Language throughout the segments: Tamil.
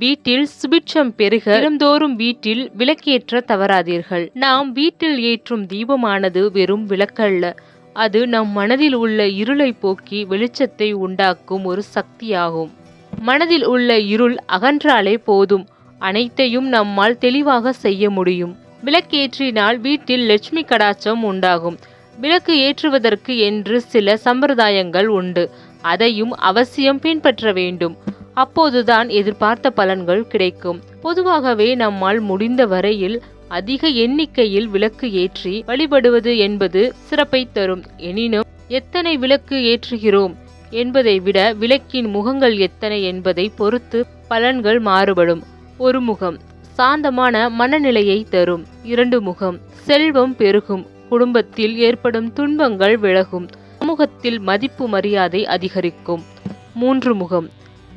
வீட்டில் சுபிட்சம் பெருக தினந்தோறும் வீட்டில் விளக்கேற்ற தவறாதீர்கள். நாம் வீட்டில் ஏற்றும் தீபமானது வெறும் விளக்கல்ல. அது நம் மனதில் உள்ள இருளை போக்கி வெளிச்சத்தை உண்டாக்கும் ஒரு சக்தியாகும். மனதில் உள்ள இருள் அகன்றாலே போதும். அனைத்தையும் நம்மால் தெளிவாக செய்ய முடியும். விளக்கேற்றினால் வீட்டில் லட்சுமி கடாச்சம் உண்டாகும். விளக்கு ஏற்றுவதற்கு என்று சில சம்பிரதாயங்கள் உண்டு. அதையும் அவசியம் பின்பற்ற வேண்டும். அப்போதுதான் எதிர்பார்த்த பலன்கள் கிடைக்கும். பொதுவாகவே நம்மால் முடிந்த வரையில் அதிக எண்ணிக்கையில் விளக்கு ஏற்றி வழிபடுவது என்பது சிறப்பை தரும். எனினும் எத்தனை விளக்கு ஏற்றுகிறோம் என்பதை விட விளக்கின் முகங்கள் எத்தனை என்பதை பொறுத்து பலன்கள் மாறுபடும். ஒரு முகம் சாந்தமான மனநிலையை தரும். இரண்டு முகம் செல்வம் பெருகும். குடும்பத்தில் ஏற்படும் துன்பங்கள் விலகும். சமூகத்தில் மதிப்பு மரியாதை அதிகரிக்கும். மூன்று முகம்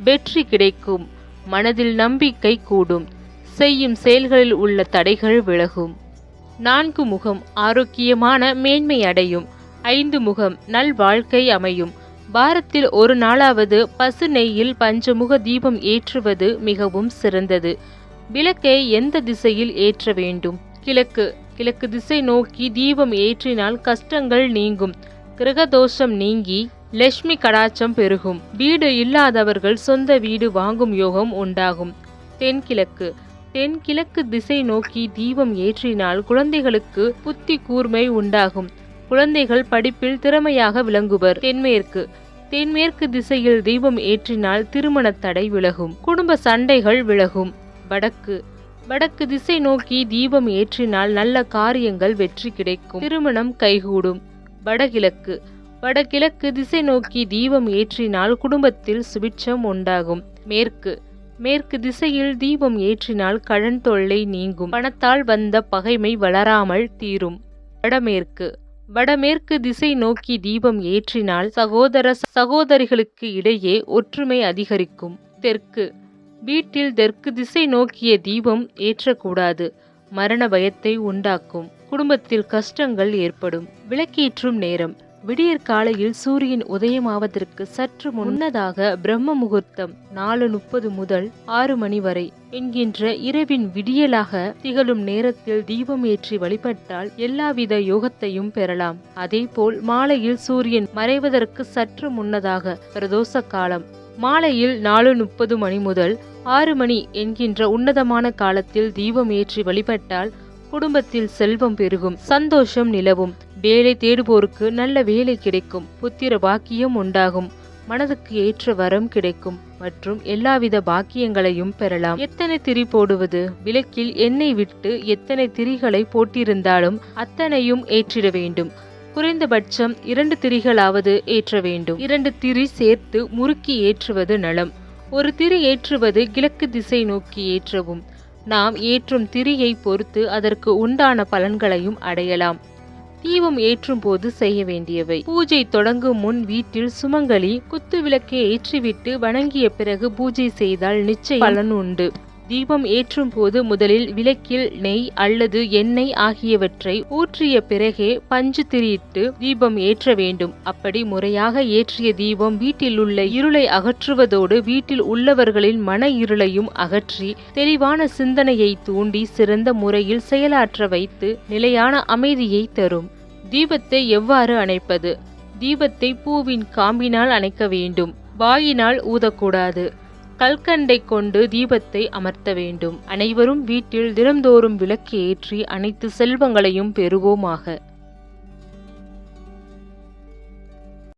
வெற்றி கிடைக்கும். மனதில் நம்பிக்கை கூடும். செய்யும் செயல்களில் உள்ள தடைகள் விலகும். நான்கு முகம் ஆரோக்கியமான மேன்மை அடையும். ஐந்து முகம் நல் வாழ்க்கை அமையும். வாரத்தில் ஒரு நாளாவது பசு நெய்யில் பஞ்சமுக தீபம் ஏற்றுவது மிகவும் சிறந்தது. விளக்கை எந்த திசையில் ஏற்ற வேண்டும்? கிழக்கு. கிழக்கு திசை நோக்கி தீபம் ஏற்றினால் கஷ்டங்கள் நீங்கும். கிரகதோஷம் நீங்கி லட்சுமி கடாச்சம் பெருகும். வீடு இல்லாதவர்கள் சொந்த வீடு வாங்கும் யோகம் உண்டாகும். தென்கிழக்கு. தென்கிழக்கு திசை நோக்கி தீபம் ஏற்றினால் குழந்தைகளுக்கு புத்தி கூர்மை உண்டாகும். குழந்தைகள் படிப்பில் திறமையாக விளங்குவர். தென்மேற்கு. தென்மேற்கு திசையில் தீபம் ஏற்றினால் திருமண தடை விலகும். குடும்ப சண்டைகள் விலகும். வடக்கு. வடக்கு திசை நோக்கி தீபம் ஏற்றினால் நல்ல காரியங்கள் வெற்றி கிடைக்கும். திருமணம் கைகூடும். வடகிழக்கு. வடகிழக்கு திசை நோக்கி தீபம் ஏற்றினால் குடும்பத்தில் சுபிட்சம் உண்டாகும். மேற்கு. மேற்கு திசையில் தீபம் ஏற்றினால் கடன் தொல்லை நீங்கும். பணத்தால் வந்த பகைமை வளராமல் தீரும். வடமேற்கு. வடமேற்கு திசை நோக்கி தீபம் ஏற்றினால் சகோதர சகோதரிகளுக்கு இடையே ஒற்றுமை அதிகரிக்கும். தெற்கு. வீட்டில் தெற்கு திசை நோக்கிய தீபம் ஏற்றக்கூடாது. மரண பயத்தை உண்டாக்கும். குடும்பத்தில் கஷ்டங்கள் ஏற்படும். விளக்கேற்றும் நேரம். விடியற் காலையில் சூரியன் உதயமாவதற்கு சற்று முன்னதாக பிரம்ம முகூர்த்தம் நாலு முப்பது முதல் ஆறு மணி வரை என்கின்ற இரவின் விடியலாக திகழும் நேரத்தில் தீபம் ஏற்றி வழிபட்டால் எல்லாவித யோகத்தையும் பெறலாம். அதேபோல் மாலையில் சூரியன் மறைவதற்கு சற்று முன்னதாக பிரதோஷ காலம். மாலையில் நாலு முப்பது மணி முதல் ஆறு மணி என்கின்ற உன்னதமான காலத்தில் தீபம் ஏற்றி வழிபட்டால் குடும்பத்தில் செல்வம் பெருகும் சந்தோஷம் நிலவும். வேலை தேடுவோருக்கு நல்ல வேலை கிடைக்கும் புத்திர பாக்கியம் உண்டாகும். மனதுக்கு ஏற்ற வரம் கிடைக்கும் மற்றும் எல்லாவித பாக்கியங்களையும் பெறலாம். எத்தனை திரி போடுவது? விளக்கில் எண்ணெய் விட்டு எத்தனை திரிகளை போட்டிருந்தாலும் அத்தனையும் ஏற்றிட வேண்டும். குறைந்தபட்சம் இரண்டு திரிகளாவது ஏற்ற வேண்டும். இரண்டு திரி சேர்த்து முறுக்கி ஏற்றுவது நலம். ஒரு திரி ஏற்றுவது கிழக்கு திசை நோக்கி ஏற்றவும். நாம் ஏற்றும் திரியை பொறுத்து அதற்கு உண்டான பலன்களையும் அடையலாம். தீபம் ஏற்றும் போது செய்ய வேண்டியவை. பூஜை தொடங்கும் முன் வீட்டில் சுமங்கலி குத்து விளக்கை ஏற்றிவிட்டு வணங்கிய பிறகு பூஜை செய்தால் நிச்சய பலன் உண்டு. தீபம் ஏற்றும் போது முதலில் விளக்கில் நெய் அல்லது எண்ணெய் ஆகியவற்றை ஊற்றிய பிறகே பஞ்சு திரியிட்டு தீபம் ஏற்ற வேண்டும். அப்படி முறையாக ஏற்றிய தீபம் வீட்டில் உள்ள இருளை அகற்றுவதோடு வீட்டில் உள்ளவர்களின் மன இருளையும் அகற்றி தெளிவான சிந்தனையை தூண்டி சிறந்த முறையில் செயலாற்ற வைத்து நிலையான அமைதியை தரும். தீபத்தை எவ்வாறு அணைப்பது? தீபத்தை பூவின் காம்பினால் அணைக்க வேண்டும். வாயினால் ஊதக்கூடாது. கல்கண்டை கொண்டு தீபத்தை அமர்த்த வேண்டும். அனைவரும் வீட்டில் தினந்தோறும் விளக்கு ஏற்றி அனைத்து செல்வங்களையும் பெறுவோமாக.